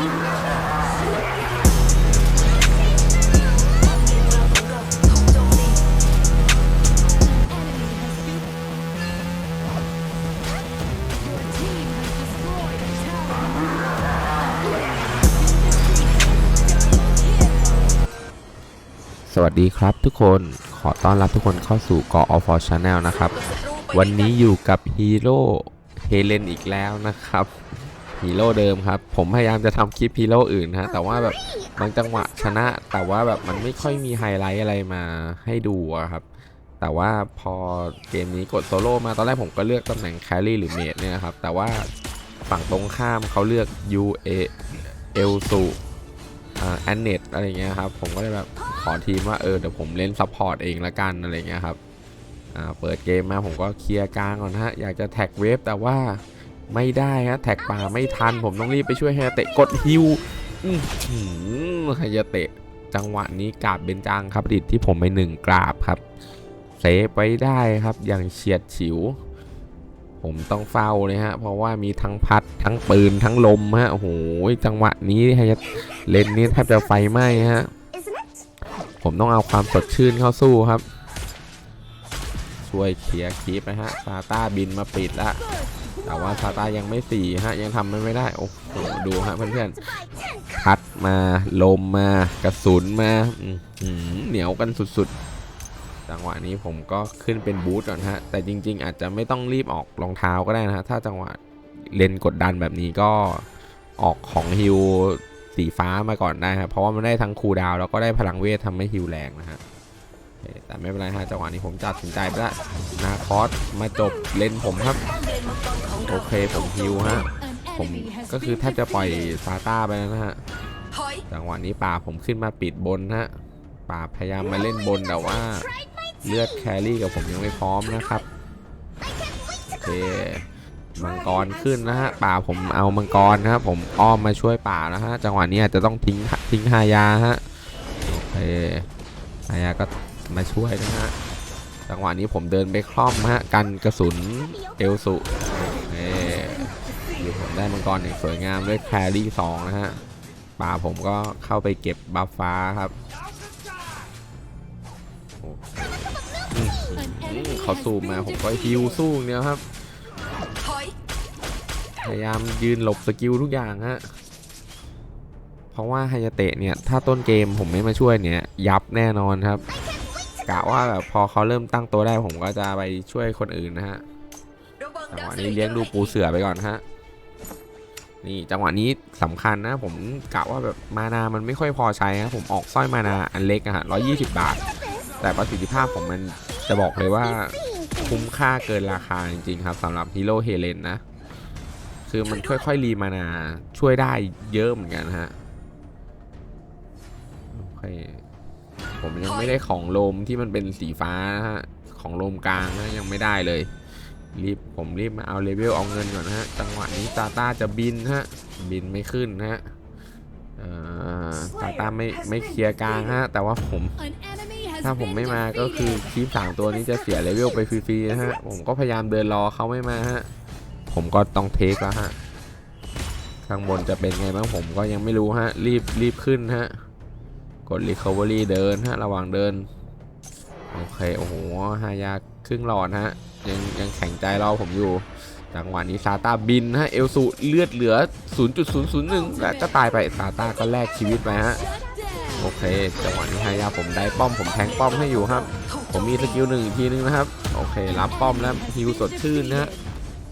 สวัสดีครับทุกคนขอต้อนรับทุกคนเข้าสู่กออฟอร์ชาแนลนะครับ วันนี้อยู่กับฮีโร่เฮเลนอีกแล้วนะครับ ฮีโร่เดิมครับ ผมพยายามจะทำคลิปฮีโร่อื่นนะฮะแต่ว่าแบบบางจังหวะชนะ แต่ว่าแบบมันไม่ค่อยมีไฮไลท์อะไรมาให้ดูอะครับ แต่ว่าพอเกมนี้กดโซโล่มาตอนแรกผมก็เลือกตำแหน่งแครี่หรือเมดเนี่ยครับ แต่ว่าฝั่งตรงข้ามเขาเลือก U A เอลซูแอนเนตอะไรเงี้ยครับผมก็เลยแบบขอทีมว่าเออเดี๋ยวผมเล่นซัพพอร์ตเองละกันอะไรเงี้ยครับเปิดเกมมาผมก็เคลียร์กลางก่อนฮะอยากจะแท็กเวฟแต่ว่า ไม่ได้ฮะแท็กป่าไม่ทัน ผมต้องรีบไปช่วยไฮยาเตะกดฮิวอื้อหือไฮยาเตะจังหวะนี้กราบเบนจังครับดิดที่ผมไปหนึ่งกราบครับเซฟไว้ได้ครับอย่างเฉียดฉิว ผมต้องเฝ้าเลยฮะ เพราะว่ามีทั้งพัดทั้งปืนทั้งลมฮะโอ้โหจังหวะนี้ไฮยาเลนนี้แทบจะไฟไหม้ฮะผมต้องเอาความสดชื่นเข้าสู้ครับช่วยเคลียร์คีปนะฮะซาต้าบินมาปิดละ แต่ว่าซาต้ายังไม่สี่ฮะยังทำมันไม่ได้ โอ้โหดูฮะเพื่อนๆพัดมาลมมากระสุนมาอื้อหือเหนียวกันสุดๆ จังหวะนี้ผมก็ขึ้นเป็นบูทก่อนฮะ แต่จริง ๆ อาจจะไม่ต้องรีบออกรองเท้าก็ได้นะฮะ ถ้าจังหวะเลนกดดันแบบนี้ก็ออกของฮิวสีฟ้ามาก่อนได้ครับเพราะว่ามันได้ทั้งคูลดาวน์แล้วก็ได้พลังเวททำให้ฮิวแรงนะฮะโอเค แต่ไม่เป็นไรฮะจังหวะนี้ผมตัดสินใจไปล้วนาคอสมาจบเลนผมครับ โอเคผมฮิวฮะผมก็คือแทบจะปล่อยซาต้าไปแล้วนะฮะจังหวะนี้ป่าผมขึ้นมาปิดบนฮะป่าพยายามมาเล่นบนแต่ว่าเลือดแครี่กับผมยังไม่พร้อมนะครับโอเคมังกรขึ้นนะฮะป่าผมเอามังกรนะครับผมอ้อมมาช่วยป่านะฮะจังหวะนี้อาจจะต้องทิ้งทิ้งฮายาฮะโอเคฮายาก็ มาช่วยนะฮะจังหวะนี้ผมเดินไปคล่อมฮะกันกระสุนเอลสุโอเคอยู่ผมได้มังกรอย่างสวยงามด้วยแครี่สองนะฮะป่าผมก็เข้าไปเก็บบัฟฟ้าครับเคอืมเขาสูมมาผมก็ฮิวสู้เดียวครับ พยายามยืนหลบสกิลทุกอย่างฮะเพราะว่าไฮยาเตะเนี่ย ถ้าต้นเกมผมไม่มาช่วยเนี่ย ยับแน่นอนครับ กะว่าแบบพอเขาเริ่มตั้งตัวได้ผมก็จะไปช่วยคนอื่นนะฮะจังหวะนี้เลี้ยงดูปูเสือไปก่อนฮะนี่จังหวะนี้สำคัญนะผมกะว่าแบบมานามันไม่ค่อยพอใช้นะผมออกสร้อยมานาอันเล็กอะฮะร้อยยี่สิบบาท แต่ประสิทธิภาพของมันจะบอกเลยว่าคุ้มค่าเกินราคาจริงๆครับสำหรับฮีโร่เฮเลนนะ คือมันค่อยๆรีมานาช่วยได้เยอะเหมือนกันฮะโอเค ผมยังไม่ได้ของโลมที่มันเป็นสีฟ้าฮะของโลมกลางนะยังไม่ได้เลย รีบผมรีบมาเอาเลเวลเอาเงินก่อนนะฮะจังหวะนี้ตาตาจะบินฮะบินไม่ขึ้นฮะตาตาไม่ไม่เคลียร์กลางฮะแต่ว่าผมถ้าผมไม่มาก็คือคีปสามตัวนี้จะเสียเลเวลไปฟรีๆนะฮะผมก็พยายามเดินรอเขาไม่มาฮะผมก็ต้องเทคแล้วฮะข้างบนจะเป็นไงบ้างผมก็ยังไม่รู้ฮะรีบรีบขึ้นฮะ กด Recovery เดินฮะระหว่างเดิน โอเค โอ้โหฮายาครึ่งหลอดฮะ ยังยังแข็งใจรอผมอยู่ จังหวะนี้ซาตาบินฮะ เอลสูเลือดเหลือ 0.001 และก็ตายไปซาตาก็แลกชีวิตไปฮะ โอเค จังหวะนี้ฮายาผมได้ป้อมผมแทงป้อมให้อยู่ครับ ผมมีสกิลหนึ่งอีกทีนึงนะครับ โอเค รับป้อมแล้วฮิวสดชื่นนะฮะ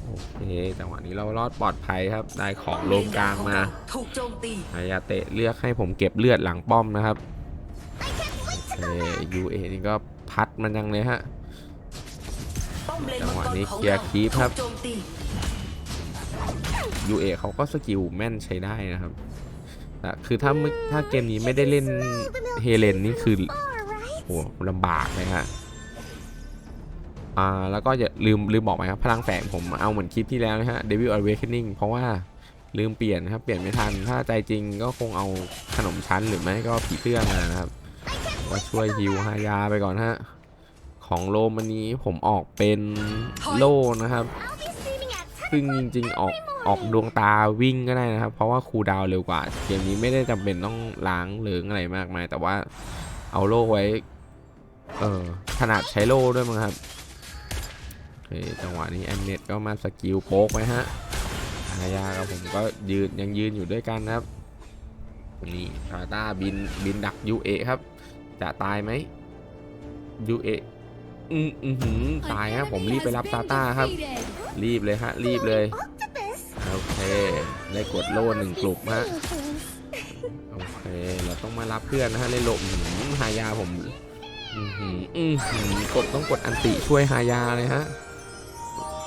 โอเคจังหวะนี้เรารอดปลอดภัยครับ ได้ของโลมกลางมาถูกโจมตีฮายาเตะเลือกให้ผมเก็บเลือดหลังป้อมนะครับ โอเค UA นี่ก็พัดมันยังเลยฮะจังหวะนี้เคลียร์คีปครับถูกโจมตี UA เขาก็สกิลแม่นใช้ได้นะครับคือถ้ามึถ้าเกมนี้ไม่ได้เล่นเฮเลนนี่คือโหลำบากเลยฮะอ่าแล้วก็อย่าลืมลืมบอกไปครับพลังแฝงผมเอาเหมือนคลิปที่แล้วนะฮะ Devil Awakening เพราะว่าลืมเปลี่ยนครับ เปลี่ยนไม่ทัน ถ้าใจจริงก็คงเอาขนมชั้นหรือไม่ก็ผีเสื้อมานะครับ ว่าช่วยฮิวฮายาไปก่อนฮะ ของโลมันนี้ผมออกเป็นโลนะครับ ซึ่งจริงๆออกออกดวงตาวิ่งก็ได้นะครับ เพราะว่าคูดาวเร็วกว่า เกมนี้ไม่ได้จำเป็นต้องล้างเหลืองอะไรมากมาย แต่ว่าเอาโลไว้ เออขนาดใช้โลด้วยมั้งครับโอเคจังหวะนี้แอมเน็ตก็มาสกิลโป๊กไว้ฮะอายากับผมก็ยืนยังยืนอยู่ด้วยกันนะครับ นี่ทาต้าบินบินดักยูเอะครับ จะตายไหมยูเอะอืมอือหือตายฮะผมรีบไปรับซาต้าครับ รีบเลยฮะ รีบเลยโอเคได้กดโล่หนึ่งกลุ่มฮะโอเคเราต้องมารับเพื่อนนะฮะเลยหลบอื้อหือฮายาผมอือหืออือหือกดต้องกดอันติช่วยฮายาเลยฮะ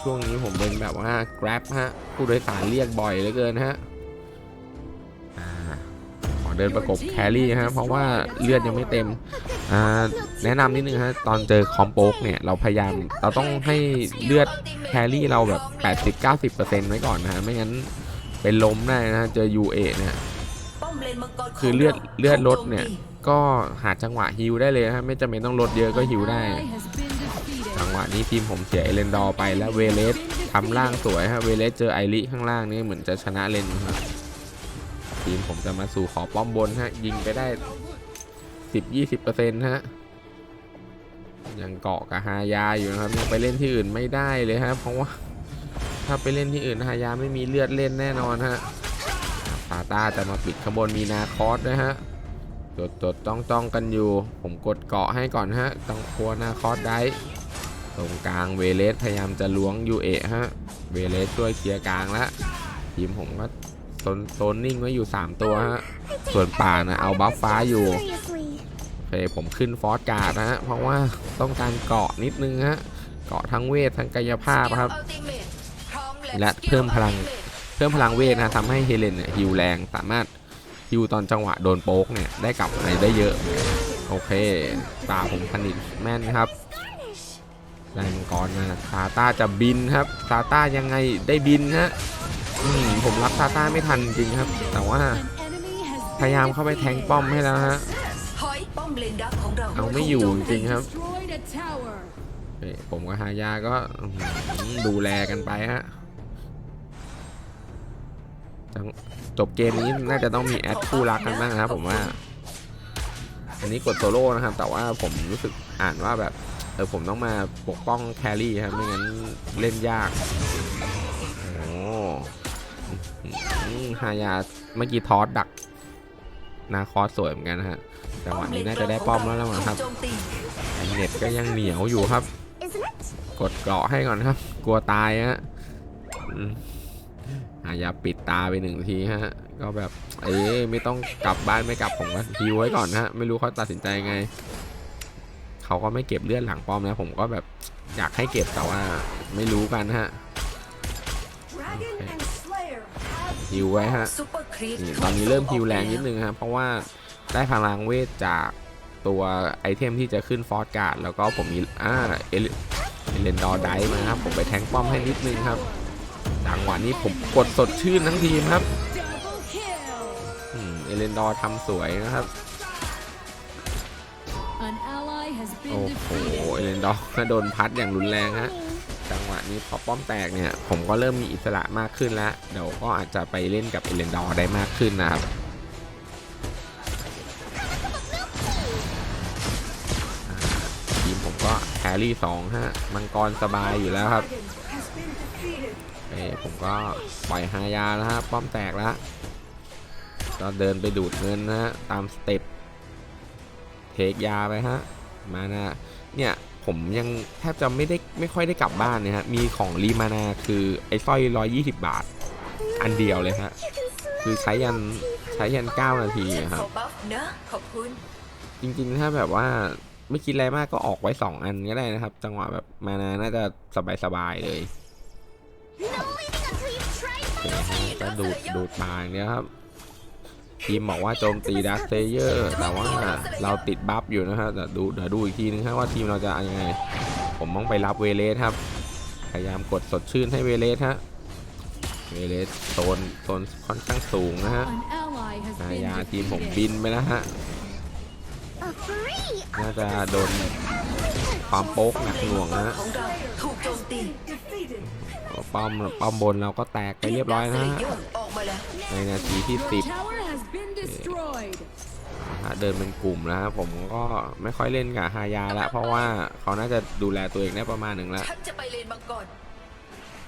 ช่วงนี้ผมเป็นแบบว่า grab ฮะผู้โดยสารเรียกบ่อยเหลือเกินฮะอ่าขอเดินประกบแครี่ฮะเพราะว่าเลือดยังไม่เต็มอ่าแนะนำนิดนึงฮะตอนเจอคอมโปกเนี่ยเราพยายามเราต้องให้เลือดแครี่เราแบบ 80-90%ไว้ก่อนนะฮะไม่งั้นเป็นล้มได้นะเจอ UA เนี่ยป้อเนมังกรขงคือเลือดเลือดลดเนี่ยก็หาจังหวะฮิวได้เลยฮะไม่จำเป็นต้องลดเยอะก็ฮิวได้ จังหวะนี้ทีมผมเสียเอเลนดอร์ไปแล้วเวเลสทำล่างสวยฮะเวเลสเจอไอริข้างล่างนี่เหมือนจะชนะเลนครับ ทีมผมจะมาสู่ขอป้อมบนฮะ ยิงไปได้10-20%ฮะ ยังเกาะกับฮายาอยู่นะครับ ยังไปเล่นที่อื่นไม่ได้เลยฮะ เพราะว่า ถ้าไปเล่นที่อื่นฮายาไม่มีเลือดเล่นแน่นอนฮะซาต้าจะมาปิดขางบวนมีนาคอสด้วยฮะจดจดจ้องจ้องกันอยู่ ผมกดเกาะให้ก่อนฮะ ต้องครัวนาคอสได้ ตรงกลางเวเลสพยายามจะล้วงยูเอะฮะ เวเลสช่วยเคลียร์กลางแล้วทีมผมก็ โซนโซนนิ่งไว้อยู่ 3 ตัวฮะ ส่วนป่านะเอาบัฟฟ้าอยู่โอเคผมขึ้นฟอสการ์ดนะฮะ เพราะว่าต้องการเกาะนิดนึงฮะ เกาะทั้งเวททั้งกายภาพครับ และเพิ่มพลังเพิ่มพลังเวทนะทำให้เฮเลนเนี่ยฮิวแรงสามารถฮิวตอนจังหวะโดนโป๊กเนี่ยได้กลับมาได้เยอะ โอเค ตาผมผนิตแม่นครับแรงก่อนนะซาต้าจะบินครับซาต้ายังไงได้บินฮะอืม ผมรับซาต้าไม่ทันจริงครับ แต่ว่า พยายามเข้าไปแทงป้อมให้แล้วฮะเอาไม่อยู่จริงครับผมกับฮายาก็ดูแลกันไปฮะจบเกมนี้น่าจะต้องมีแอดคู่รักกันบ้างนะครับผมว่า อันนี้กดโซโล่นะครับ แต่ว่าผมรู้สึกอ่านว่าแบบเออผมต้องมาปกป้องแครี่ครับไม่งั้นเล่นยากโอ้ ฮายาเมื่อกี้ทอสดักนาคอสสวยเหมือนกันนะฮะจังหวะนี้น่าจะได้ป้อมแล้วแล้วครับเน็ตก็ยังเหนียวอยู่ครับ กดเกาะให้ก่อนครับ กลัวตายฮะอืมอายาปิดตาไปหนึ่งทีฮะ ก็แบบ เอ้ยไม่ต้องกลับบ้านไม่กลับผมก็ฮิวไว้ก่อนฮะ ไม่รู้เขาตัดสินใจไง เขาก็ไม่เก็บเลือดหลังป้อมนะผมก็แบบอยากให้เก็บแต่ว่าไม่รู้กันฮะ ฮิวไว้ฮะซุปเปอร์ครีปนี่ตอนนี้เริ่มฮิวแรงนิดนึงครับเพราะว่าได้พลังเวทจากตัวไอเทมที่จะขึ้นฟอร์สการ์ดแล้วก็ผมมีอ่าเอเลเอเลนดอร์ไดมาครับผมไปแทงป้อมให้นิดนึงครับจังหวะนี้ผมกดสดชื่นทั้งทีมครับ Double kill. อืมเอเลนดอร์ทำสวยนะครับ An ally has โอ้ been โห defeated. เอเลนดอร์ก็โดนพัดอย่างรุนแรงฮะ จังหวะนี้พอป้อมแตกเนี่ย ผมก็เริ่มมีอิสระมากขึ้นแล้ว เดี๋ยวก็อาจจะไปเล่นกับเอเลนดอร์ได้มากขึ้นนะครับทีมผมก็แครี่สองฮะมังกรสบายอยู่แล้วครับเอ้ผมก็ปล่อยฮายาแล้วฮะป้อมแตกแล้วก็เดินไปดูดเงินนะฮะตามสเต็ปเทคยาไปฮะมานาเนี่ย ผมยังแทบจะไม่ได้ไม่ค่อยได้กลับบ้านเนี่ยฮะ มีของรีมานาคือไอ้สร้อย120บาท อันเดียวเลยฮะ คือใช้ยันใช้ยัน9นาทีฉันอะคขรับอบัฟนะขอบคุณจริงๆถ้าแบบว่าไม่คิดอะไรมากก็ออกไว้2อันก็ได้นะครับ จังหวะแบบมานาน่าจะสบายๆเลยโอเคฮะก็ดูดดูดปลาอย่างเนี้ยครับ ทีมบอกว่าโจมตีดักเซเยอร์แต่ว่าเราติดบัฟอยู่นะครับแต่ดูเดี๋ยวดูอีกทีนึงครับว่าทีมเราจะยังไง ผมต้องไปรับเวเลสครับ พยายามกดสดชื่นให้เวเลสฮะเวเลสโซนโซนค่อนข้างสูงนะฮะนายาทีมผมบินไปแล้วฮะน่าจะโดนความโป๊กหนักหน่วงนะฮะป้อมป้อมบนเราก็แตกไปเรียบร้อยนะฮะในนาทีที่สิบ เดินเป็นกลุ่มแล้วครับผมก็ไม่ค่อยเล่นกับฮายาละเพราะว่าเขาน่าจะดูแลตัวเองได้ประมาณหนึ่งแล้วฉันจะไปเลนมังกร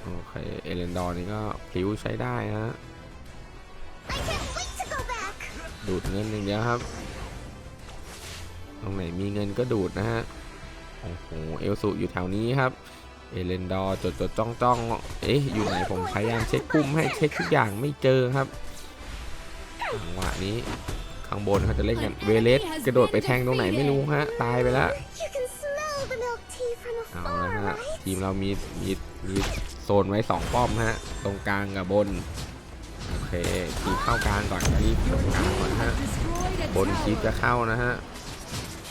โอเคเอเลนดอร์นี่ก็พลิ้วใช้ได้ฮะ I can't wait to go back. ดูดเงินอย่างเดียวครับ ตรงไหนมีเงินก็ดูดนะฮะโอ้โหเอลสุอยู่แถวนี้ครับเอเลนดอร์จดจดจ้องจ้องเอ๊ะอยู่ไหนผมพยายามเช็คปุ่มให้เช็คทุกอย่างไม่เจอครับ จังหวะนี้ข้างบนเขาจะเล่นกันเวเลสกระโดดไปแทงตรงไหนไม่รู้ฮะ ตายไปแล้ว You can smell the milk tea from เอาละ afar, ฮะ right? ทีมเรามีมีมีโซนไว้ 2 ป้อมฮะ ตรงกลางกับบน โอเคทีมเข้ากลางก่อนรีบตรงกลางก่อนฮะ Destroyed a บนคลิป tower. จะเข้านะฮะ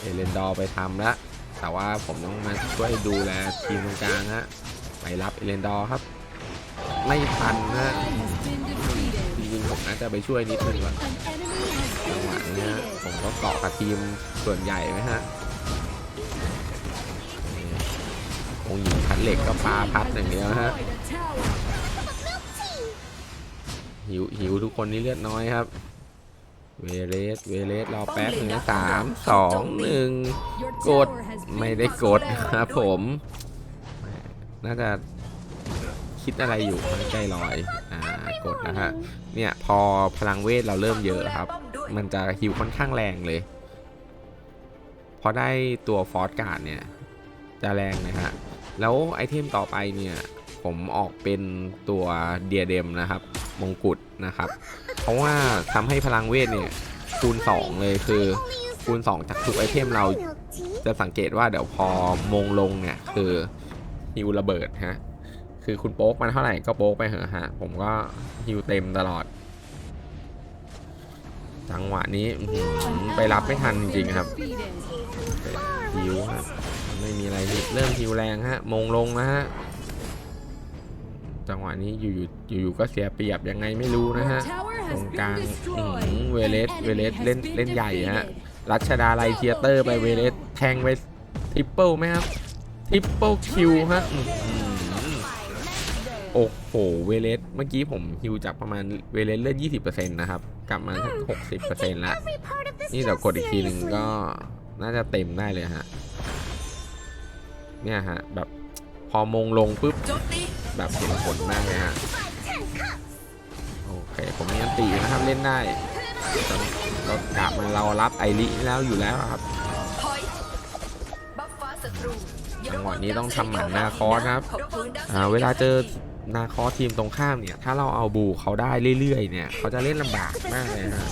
เอเลนดอร์ไปทำแล้วแต่ว่าผมต้องมาช่วยดูแลทีมตรงกลางฮะ ไปรับเอเลนดอร์ครับ ไม่ทันนะฮะ ผมน่าจะไปช่วยนิดนึงก่อนจังหวะนี้ฮะผมก็เกาะกับทีมส่วนใหญ่ไหมฮะองหญิงพัดเหล็กก็ปาพัดอย่างเดียวฮะหิวหิวทุกคนนี่เลือดน้อยครับ เวเลสเวเลสรอแป๊บหนึ่งนะสามสองหนึ่งกดไม่ได้กดครับผม น่าจะคิดอะไรอยู่ใจลอย กดนะฮะ เนี่ยพอพลังเวทเราเริ่มเยอะครับ มันจะฮิวค่อนข้างแรงเลย พอได้ตัวฟอร์สการ์ดเนี่ย จะแรงเลยฮะ แล้วไอเทมต่อไปเนี่ยผมออกเป็นตัวเดียเดมนะครับ มงกุฎนะครับ เพราะว่าทำให้พลังเวทเนี่ยคูณ 2 เลยคือคูณ 2 จากทุกไอเทมเราจะสังเกตว่าเดี๋ยวพอมงลงเนี่ยคือฮิวระเบิดฮะ คือคุณโป๊กมันเท่าไหร่ก็โป๊กไปเหอะฮะ ผมก็ฮิวเต็มตลอด จังหวะนี้ไปรับไม่ทันจริงๆครับฮิวฮะไม่มีอะไรนี่เริ่มฮิวแรงฮะ มงลงนะฮะ จังหวะนี้อยู่ๆอยู่ๆก็เสียเปรียบยังไงไม่รู้นะฮะตรงกลางเวเลสเวเลสเล่นเล่นใหญ่ฮะ รัชดาไลเทียเตอร์ไปเวเลสแทงไปทริปเปิลไหมครับทริปเปิลคิวฮะ โอ้โห เวเลสเมื่อกี้ผมฮิวจากประมาณเวเลสเลือด20%นะครับ กลับมาสัก60%แล้ว Every part of this นี่เดี๋ยว so กดอีกทีหนึ่ง seriously. ก็น่าจะเต็มได้เลยฮะ เนี่ยฮะ แบบพอมงลงปุ๊บโจมตีแบบเห็นผลมากเลยฮะ Buy ten cups. โอเค ผมมีอันตีอยู่นะครับเล่นได้ก็กลับมาเรารับไอริแล้วอยู่แล้วครับถอยบัฟฟ้าศัตรูจังหวะนี้ต้องทำหมันนาคอสครับขอบคุณนะอ่าเวลาเจอ นาคอทีมตรงข้ามเนี่ย ถ้าเราเอาบูเขาได้เรื่อย ๆ เนี่ย เขาจะเล่นลำบากมากเลยฮะ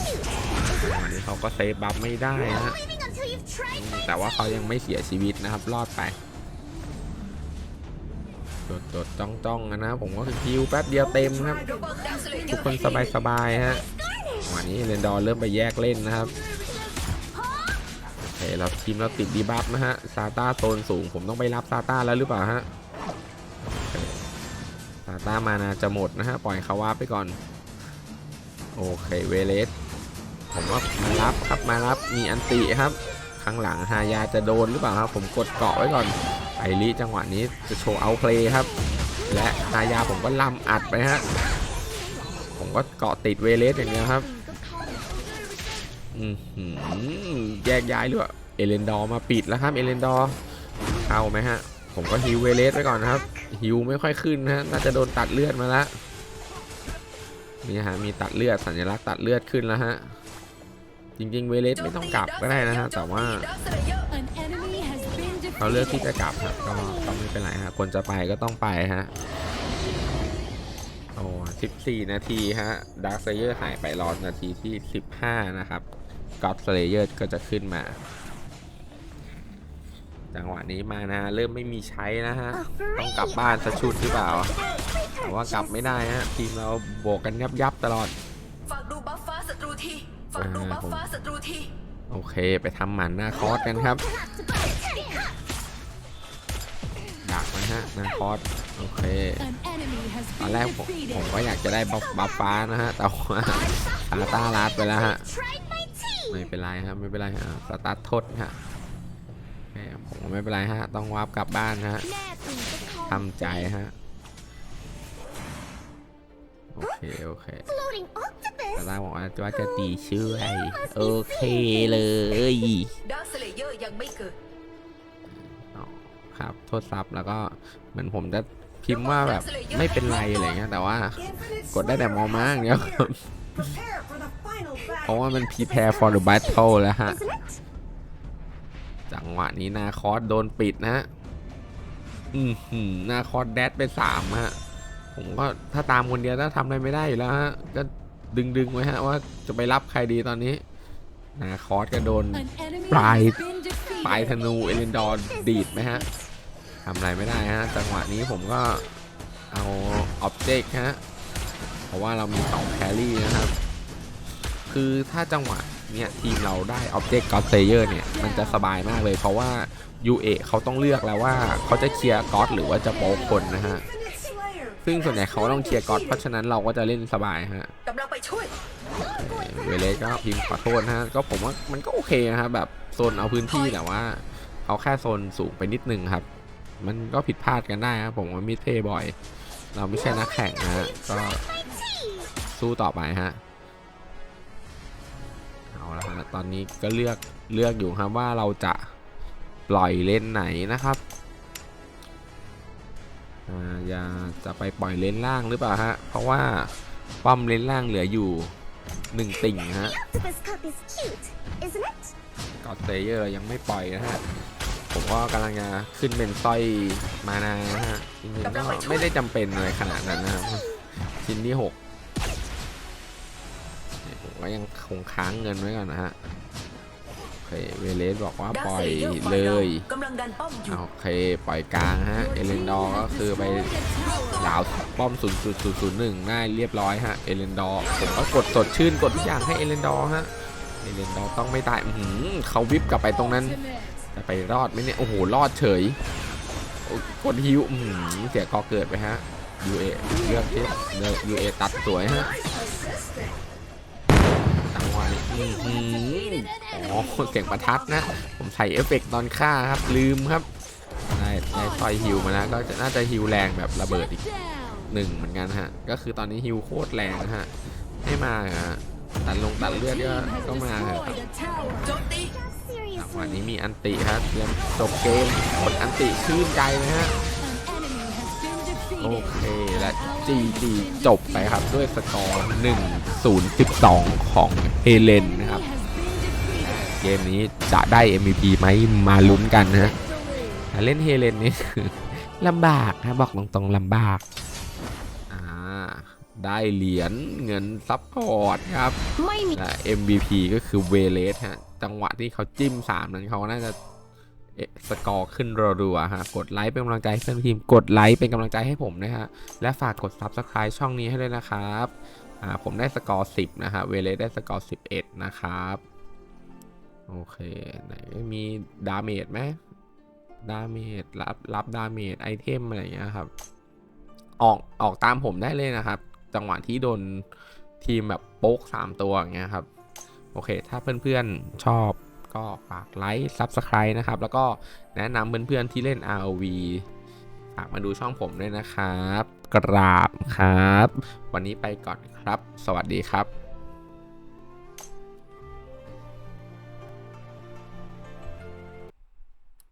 อันนี้เขาก็เซฟบัฟไม่ได้ฮะแต่ว่าเขายังไม่เสียชีวิตนะครับ รอดไปจดจดจ้องจ้องๆนะผมก็คือคิวแป๊บเดียวเต็มครับ ทุกคนสบายสบายๆฮะวันนี้เรนดอร์เริ่มไปแยกเล่นนะครับโอเคเราทีมเราติดดีบัฟนะฮะซาต้าโซนสูง ผมต้องไปรับซาต้าแล้วหรือเปล่าฮะ ต้ามานาจะหมดนะฮะ ปล่อยเขาวาร์ปไปก่อน โอเคเวเลสผมว่ามารับครับมารับมีอันติครับ ข้างหลังฮายาจะโดนหรือเปล่าครับ ผมกดเกาะไว้ก่อนไอริจังหวะนี้จะโชว์เอาเพลย์ครับ และฮายาผมก็ลำอัดไปฮะผมก็เกาะติดเวเลสอย่างเดียครับอือหือแยกย้ายหรือเปล่าเอเลนดอร์มาปิดแล้วครับเอเลนดอร์เข้าไหมฮะ ผมก็ฮิวเวเลสไปก่อนนะครับ ฮิวไม่ค่อยขึ้นนะฮะน่าจะโดนตัดเลือดมาล้วนี่ฮะมีตัดเลือดสัญลักษณ์ตัดเลือดขึ้นแล้วฮะจริงๆเวเลสไม่ต้องกลับก็ได้นะฮะแต่ว่าเขาเลือกที่จะกลับครับก็ก็ไม่เป็นไรฮะคนจะไปก็ต้องไปฮะโอ้สิบสี่นาทีฮะดาร์ s เ a เยอร์หายไปรอนาทีที่สิบห้านะครับก็อดเลเยอร์ก็จะขึ้นมา จังหวะนี้มานะ เริ่มไม่มีใช้นะฮะ ต้องกลับบ้านสักชุดหรือเปล่าแต่ว่ากลับไม่ได้ฮะ ทีมเราโบกกันยับยับๆตลอดฝากดูบัฟฟ้าศัตรูทีฝากดูบัฟฟ้าศัตรูทีโอเค ไปทำหมันหน้าคอร์สกันครับดักนะฮะหน้าคอร์สโอเค An enemy has ตอน been แรกผมผม defeated. ก็อยากจะได้บัฟบัฟฟ้านะฮะแต่ว่าซาต้าลัดไปแล้วฮะ tried my tea. ไม่เป็นไรครับไม่เป็นไรฮะสตาร์ททดฮะ แหมผมไม่เป็นไรฮะ ต้องวาร์ปกลับบ้านฮะแน่ตื่นจะเข้าทำใจฮะ โอเค โอเค Floating ตา octopus. ตาบอกว่าว่าจะตีช่วยโอเคเลยดาร์คสเลเยอร์ยังไม่เกิดอ๋อครับโทษซับแล้วก็เหมือนผมจะพิมพ์ว่าแบบไม่เป็นไรอะไรเงี้ยแต่ว่ากดได้แต่มอม้าอย่างเดียวครับ Prepare for the final เพราะ battle. ว่ามัน prepare for the battle แล้วฮะ Isn't it? จังหวะนี้นาคอสโดนปิดนะฮะอืมหืมนาคอสแดดไปสามฮะ ผมก็ถ้าตามคนเดียวถ้าทำอะไรไม่ได้อยู่แล้วฮะ ก็ดึงดึงๆไว้ฮะว่าจะไปรับใครดีตอนนี้ นาคอสก็โดน An enemy Pride. has been defeated. ปลายธนูเอเลนดอร์ดีดไหมฮะทำอะไรไม่ได้ฮะ จังหวะนี้ผมก็เอาออบเจกต์ฮะ เพราะว่าเรามีสองแครี่นะครับ คือถ้าจังหวะ เนี่ยทีมเราได้ออบเจกต์ก็อ d เซเยอร์เนี่ยมันจะสบายมากเลยเพราะว่า UA เขาต้องเลือกแล้วว่าเขาจะเคลียร์ก็อดหรือว่าจะโป๊คนนะฮะ ซึ่งส่วนใหญ่เขาต้องเคลียร์ก็อดเพราะฉะนั้นเราก็จะเล่นสบายฮะกำลังไปช่วยเวเลสก็พิมพ์ขอโทษนะฮะก็ผมว่ามันก็โอเคนะครับแบบโซนเอาพื้นที่แต่ว่าเขาแค่โซนสูงไปนิดนึงครับ มันก็ผิดพลาดกันได้ครับผมว่ามิเพย์บ่อย เราไม่ใช่นักแข่งนะฮะก็สู้ต่อไปฮะ แล้วฮะตอนนี้ก็เลือกเลือกอยู่ครับว่าเราจะปล่อยเล่นไหนนะครับอย่าจะไปปล่อยเล่นล่างหรือเปล่าฮะ เพราะว่าป้อมเล่นล่างเหลืออยู่หนึ่งติ่งฮะกอดเตเยอร์ยังไม่ปล่อยนะฮะ ผมก็กำลังจะขึ้นเป็นสร้อยมานาฮะจริงๆก็ไม่ได้จำเป็นอะไรขนาดนั้นนะครับชิ้นที่6 ไว้ยังคงค้างเงินไว้ก่อนนะฮะโอเคเวเลสบอกว่าปล่อยเลยกอมโอเคปล่อยกลางฮะเอเลนดอร์ก็คือไปดาวป้อม 0.001ได้เรียบร้อยฮะเอเลนดอร์ผมก็กดสดชื่นกดทุกอย่างให้เอเลนดอร์ฮะเอเลนดอร์ต้องไม่ตายเขาวิบกลับไปตรงนั้นจะไปรอดไหมเนี่ยโอ้โหรอดเฉยกดฮิวเสียกอเกิดไปฮะยูเอเลือกที่เลือกยูเอตัดสวยฮะ อ๋อเสียงประทัดนะ ผมใส่เอฟเฟกตอนฆ่าครับ ลืมครับได้ได้ซอยฮิวมาแล้วก็จะน่าจะฮิวแรงแบบระเบิดอีกหนึ่งเหมือนกันฮะ ก็คือตอนนี้ฮิวโคตรแรงนะฮะไม่มาฮะตัดลงตัดเลือดก็ก็มาฮะ destroyed a tower. โจมตี Not จังหวะ seriously. นี้มีอันติครับเตรียมจบเกมกดอันติชื่นใจนะฮะ โอ defeated. เค และ GG จบไปครับ ด้วยสกอร์1 0 12 ของเฮเลน Enemy นะครับ has been defeated. เกมนี้จะได้ MVP ไหมมาลุ้นกันนะฮะ Victory. แต่เล่นเฮเลนนี่ลำบากนะบอกตรงๆลำบากอ่าได้เหรียญเงินซัพพอร์ตครับไม่มี และ MVP ก็คือเวเลสฮะ จังหวะที่เขาจิ้ม 3 นั้นเขาน่าจะเอ๊ะ สกอร์ขึ้นรัวๆฮะ กดไลค์เป็นกำลังใจให้เพื่อนทีม กดไลค์เป็นกำลังใจให้ผมนะฮะ และฝากกด Subscribe ช่องนี้ให้ด้วยนะครับอ่าผมได้สกอร์10นะฮะ เวเลสได้สกอร์11 นะครับ โอเค ไหนมีดาเมจไหมดาเมจรับรับดาเมจไอเทมอะไรอย่างเงี้ยครับ ออกออกตามผมได้เลยนะครับ จังหวะที่โดนทีมแบบโป๊ก 3 ตัวอย่างเงี้ยครับ โอเค ถ้าเพื่อนๆชอบ ก็ฝากไลค์ Subscribe นะครับ แล้วก็แนะนำเพื่อนๆที่เล่น ROV ฝากมาดูช่องผมด้วยนะครับ กราบครับ วันนี้ไปก่อนครับ สวัสดีครับ